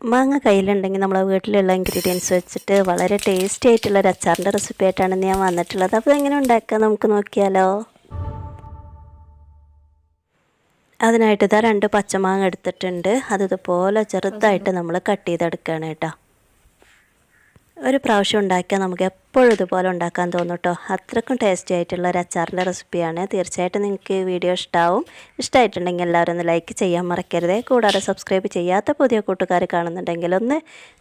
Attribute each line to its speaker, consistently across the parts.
Speaker 1: മാങ്ങ കയ്യിലുണ്ടെങ്കിൽ നമ്മളെ വീട്ടിലുള്ള ഇൻഗ്രീഡിയൻസ് വെച്ചിട്ട് വളരെ ടേസ്റ്റി ആയിട്ടുള്ള ഒരു അച്ചാറിന്റെ റെസിപ്പി ആയിട്ടാണ് ഞാൻ വന്നിട്ടുള്ളത്. അപ്പോൾ എങ്ങനെ ഉണ്ടാക്കുക നമുക്ക് നോക്കിയാലോ? അതിനായിട്ട് ഇതാ രണ്ട് പച്ചമാങ്ങ എടുത്തിട്ടുണ്ട്. അത് ഇതുപോലെ ചെറുതായിട്ട് നമ്മൾ കട്ട് ചെയ്തെടുക്കുകയാണ് കേട്ടോ. ഒരു പ്രാവശ്യം ഉണ്ടാക്കിയാൽ നമുക്ക് എപ്പോഴും ഇതുപോലെ ഉണ്ടാക്കാൻ തോന്നും കേട്ടോ അത്രക്കും ടേസ്റ്റി ആയിട്ടുള്ള ഒരു അച്ചാറിന്റെ റെസിപ്പിയാണ് തീർച്ചയായിട്ടും നിങ്ങൾക്ക് വീഡിയോ ഇഷ്ടമാവും ഇഷ്ടമായിട്ടുണ്ടെങ്കിൽ എല്ലാവരും ഒന്ന് ലൈക്ക് ചെയ്യാൻ മറക്കരുത്. കൂടാതെ സബ്സ്ക്രൈബ് ചെയ്യാത്ത പുതിയ കൂട്ടുകാർ കാണുന്നുണ്ടെങ്കിൽ ഒന്ന്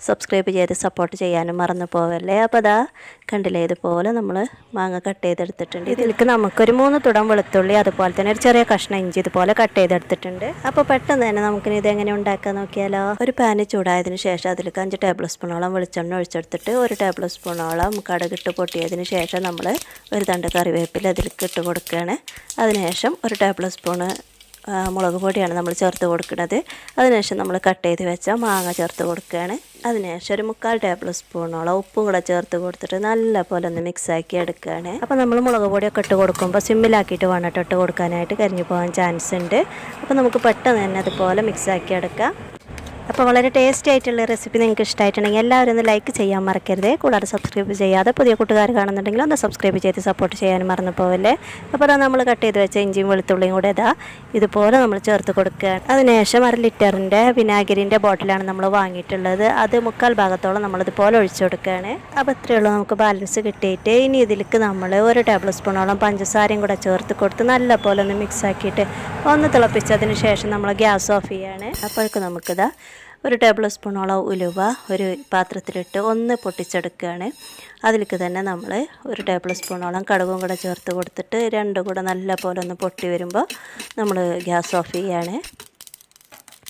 Speaker 1: സബ്സ്ക്രൈബ് ചെയ്ത് സപ്പോർട്ട് ചെയ്യാനും മറന്നു പോവല്ലേ. അപ്പോൾ അതാ കണ്ടില്ലേ ഇതുപോലെ നമ്മൾ മാങ്ങ കട്ട് ചെയ്തെടുത്തിട്ടുണ്ട്. ഇതിലേക്ക് നമുക്കൊരു മൂന്ന് തുടം വെളുത്തുള്ളി അതുപോലെ തന്നെ ഒരു ചെറിയ കഷ്ണം ഇഞ്ചി ഇതുപോലെ കട്ട് ചെയ്തെടുത്തിട്ടുണ്ട്. അപ്പോൾ പെട്ടെന്ന് തന്നെ നമുക്കിനി ഇതെങ്ങനെ ഉണ്ടാക്കാൻ നോക്കിയാലോ? ഒരു പാന് ചൂടായതിനു ശേഷം അതിലേക്ക് അഞ്ച് ടേബിൾ സ്പൂണോളം വെളിച്ചെണ്ണ ഒഴിച്ചെടുത്തിട്ട് ഒരു ടേബിൾ സ്പൂണോളം കടുകിട്ട് പൊട്ടിയതിന് ശേഷം നമ്മൾ ഒരു തണ്ട് കറിവേപ്പില അതിലേക്ക് ഇട്ട് കൊടുക്കുകയാണ്. അതിനുശേഷം ഒരു ടേബിൾ സ്പൂണ് മുളക് പൊടിയാണ് നമ്മൾ ചേർത്ത് കൊടുക്കുന്നത്. അതിനുശേഷം നമ്മൾ കട്ട് ചെയ്ത് വെച്ച മാങ്ങ ചേർത്ത് കൊടുക്കുകയാണ്. അതിനുശേഷം ഒരു മുക്കാൽ ടേബിൾ സ്പൂണോളം ഉപ്പും കൂടെ ചേർത്ത് കൊടുത്തിട്ട് നല്ല പോലെ ഒന്ന് മിക്സാക്കി എടുക്കുകയാണ്. അപ്പോൾ നമ്മൾ മുളക് പൊടിയൊക്കെ ഇട്ട് കൊടുക്കുമ്പോൾ സിമ്മിലാക്കിയിട്ട് വേണം ഇട്ട് കൊടുക്കാനായിട്ട്. കരിഞ്ഞു പോകാൻ ചാൻസ് ഉണ്ട്. അപ്പോൾ നമുക്ക് പെട്ടെന്ന് തന്നെ അതുപോലെ മിക്സാക്കി എടുക്കാം. അപ്പോൾ വളരെ ടേസ്റ്റി ആയിട്ടുള്ള റെസിപ്പി നിങ്ങൾക്ക് ഇഷ്ടമായിട്ടുണ്ടെങ്കിൽ എല്ലാവരും ഒന്ന് ലൈക്ക് ചെയ്യാൻ മറക്കരുത്. കൂടാതെ സബ്സ്ക്രൈബ് ചെയ്യാതെ പുതിയ കൂട്ടുകാർ കാണുന്നുണ്ടെങ്കിൽ ഒന്ന് സബ്സ്ക്രൈബ് ചെയ്ത് സപ്പോർട്ട് ചെയ്യാൻ മറന്നു പോവല്ലേ. അപ്പോൾ നമ്മൾ കട്ട് ചെയ്ത് വെച്ച ഇഞ്ചിയും വെളുത്തുള്ളിയും കൂടെ ഇതാ ഇതുപോലെ നമ്മൾ ചേർത്ത് കൊടുക്കുക അതിനുശേഷം അര ലിറ്ററിന്റെ വിനാഗിരിന്റെ ബോട്ടിലാണ് നമ്മൾ വാങ്ങിയിട്ടുള്ളത്. അത് മുക്കാൽ ഭാഗത്തോളം നമ്മളിതുപോലെ ഒഴിച്ചു കൊടുക്കുകയാണ്. അപ്പോൾ ഇത്രയേ ഉള്ളൂ നമുക്ക് ബാലൻസ് കിട്ടിയിട്ട്. ഇനി ഇതിലേക്ക് നമ്മൾ ഒരു ടേബിൾ സ്പൂണോളം പഞ്ചസാരയും കൂടെ ചേർത്ത് കൊടുത്ത് നല്ലപോലെ ഒന്ന് മിക്സ് ആക്കിയിട്ട് ഒന്ന് തിളപ്പിച്ചതിന് ശേഷം നമ്മൾ ഗ്യാസ് ഓഫ് ചെയ്യാണ്. അപ്പോഴേക്കും നമുക്കിതാ ഒരു ടേബിൾ സ്പൂണോളം ഉലുവ ഒരു പാത്രത്തിലിട്ട് ഒന്ന് പൊട്ടിച്ചെടുക്കുകയാണ്. അതിലേക്ക് തന്നെ നമ്മൾ ഒരു ടേബിൾ സ്പൂണോളം കടുകും കൂടെ ചേർത്ത് കൊടുത്തിട്ട് രണ്ടും കൂടെ നല്ല പോലെ ഒന്ന് പൊട്ടി വരുമ്പോൾ നമ്മൾ ഗ്യാസ് ഓഫ് ചെയ്യാണ്.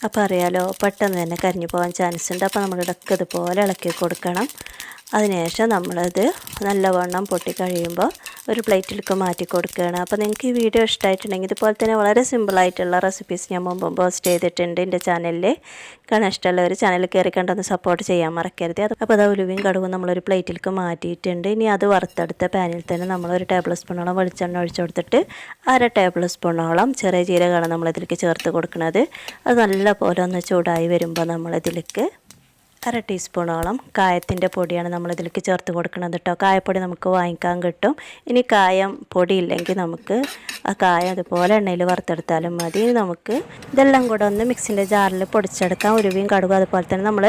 Speaker 1: അപ്പോൾ അറിയാലോ പെട്ടെന്ന് തന്നെ കരിഞ്ഞു പോകാൻ ചാൻസ് ഉണ്ട് അപ്പോൾ നമ്മൾ ഇടയ്ക്ക് ഇതുപോലെ ഇളക്കി കൊടുക്കണം. അതിനുശേഷം നമ്മളത് നല്ലവണ്ണം പൊട്ടി കഴിയുമ്പോൾ ഒരു പ്ലേറ്റിലേക്ക് മാറ്റി കൊടുക്കുകയാണ്. അപ്പോൾ നിങ്ങൾക്ക് ഈ വീഡിയോ ഇഷ്ടമായിട്ടുണ്ടെങ്കിൽ ഇതുപോലെ തന്നെ വളരെ സിമ്പിളായിട്ടുള്ള റെസിപ്പീസ് ഞാൻ മുമ്പ് പോസ്റ്റ് ചെയ്തിട്ടുണ്ട് എന്റെ ചാനലിൽ കാണാൻ ഇഷ്ടമുള്ളവർ ചാനൽ കയറി കണ്ടൊന്ന് സപ്പോർട്ട് ചെയ്യാൻ മറക്കരുത്. അപ്പോൾ അത് ഉലുവയും കടുവും നമ്മളൊരു പ്ലേറ്റിലേക്ക് മാറ്റിയിട്ടുണ്ട്. ഇനി അത് വറുത്തെടുത്ത പാനിൽ തന്നെ നമ്മളൊരു ടേബിൾ സ്പൂണോളം വെളിച്ചെണ്ണ ഒഴിച്ചു കൊടുത്തിട്ട് അര ടേബിൾ സ്പൂണോളം ചെറിയ ജീരകമാണ് നമ്മളിതിലേക്ക് ചേർത്ത് കൊടുക്കുന്നത്. അത് നല്ല പോലെ ഒന്ന് ചൂടായി വരുമ്പോൾ നമ്മളിതിലേക്ക് അര ടീസ്പൂണോളം കായത്തിന്റെ പൊടിയാണ് നമ്മൾ ഇതിലേക്ക് ചേർത്ത് കൊടുക്കുന്നത് കേട്ടോ. കായപ്പൊടി നമുക്ക് വാങ്ങിക്കാൻ കിട്ടും. ഇനി കായം പൊടി ഇല്ലെങ്കിൽ നമുക്ക് ആ കായം അതുപോലെ എണ്ണയിൽ വറുത്തെടുത്താലും മതി. നമുക്ക് ഇതെല്ലാം കൂടെ ഒന്ന് മിക്സിന്റെ ജാറിൽ പൊടിച്ചെടുക്കാം. ഉരുവിയും കടുകും അതുപോലെ തന്നെ നമ്മൾ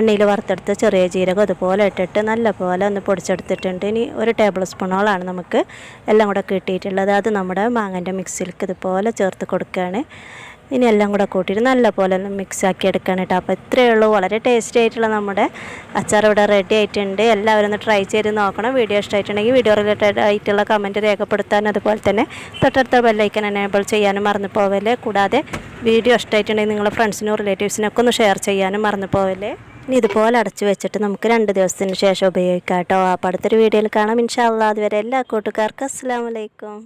Speaker 1: എണ്ണയിൽ വറുത്തെടുത്ത ചെറിയ ജീരകം അതുപോലെ ഇട്ടിട്ട് നല്ല പോലെ ഒന്ന് പൊടിച്ചെടുത്തിട്ടുണ്ട്. ഇനി ഒരു ടേബിൾ സ്പൂണോളാണ് നമുക്ക് എല്ലാം കൂടെ കിട്ടിയിട്ടുള്ളത്. അത് നമ്മുടെ മാങ്ങന്റെ മിക്സിയിലേക്ക് ഇതുപോലെ ചേർത്ത് കൊടുക്കുകയാണ്. ഇനി എല്ലാം കൂടെ കൂട്ടിയിട്ട് നല്ല പോലെ ഒന്ന് മിക്സ് ആക്കി എടുക്കണം കേട്ടോ അപ്പോൾ ഇത്രയേ ഉള്ളൂ. വളരെ ടേസ്റ്റി ആയിട്ടുള്ള നമ്മുടെ അച്ചാർ ഇവിടെ റെഡി ആയിട്ടുണ്ട്. എല്ലാവരും ഒന്ന് ട്രൈ ചെയ്ത് നോക്കണം. വീഡിയോ ഇഷ്ടമായിട്ടുണ്ടെങ്കിൽ വീഡിയോ റിലേറ്റഡ് ആയിട്ടുള്ള കമന്റ് രേഖപ്പെടുത്താനും അതുപോലെ തന്നെ തൊട്ടടുത്ത ബെല്ലൈക്കൻ എനേബിൾ ചെയ്യാനും മറന്നു പോവല്ലേ. കൂടാതെ വീഡിയോ ഇഷ്ടമായിട്ടുണ്ടെങ്കിൽ നിങ്ങളുടെ ഫ്രണ്ട്സിനും റിലേറ്റീവ്സിനൊക്കെ ഒന്ന് ഷെയർ ചെയ്യാനും മറന്നു പോവല്ലേ. ഇനി ഇതുപോലെ അടച്ചു വെച്ചിട്ട് നമുക്ക് രണ്ട് ദിവസത്തിന് ശേഷം ഉപയോഗിക്കാം കേട്ടോ അപ്പോൾ അടുത്തൊരു വീഡിയോയിൽ കാണാം. ഇൻഷാല്ലാ അതുവരെ എല്ലാ കൂട്ടുകാർക്കും അസ്സാം വലൈക്കും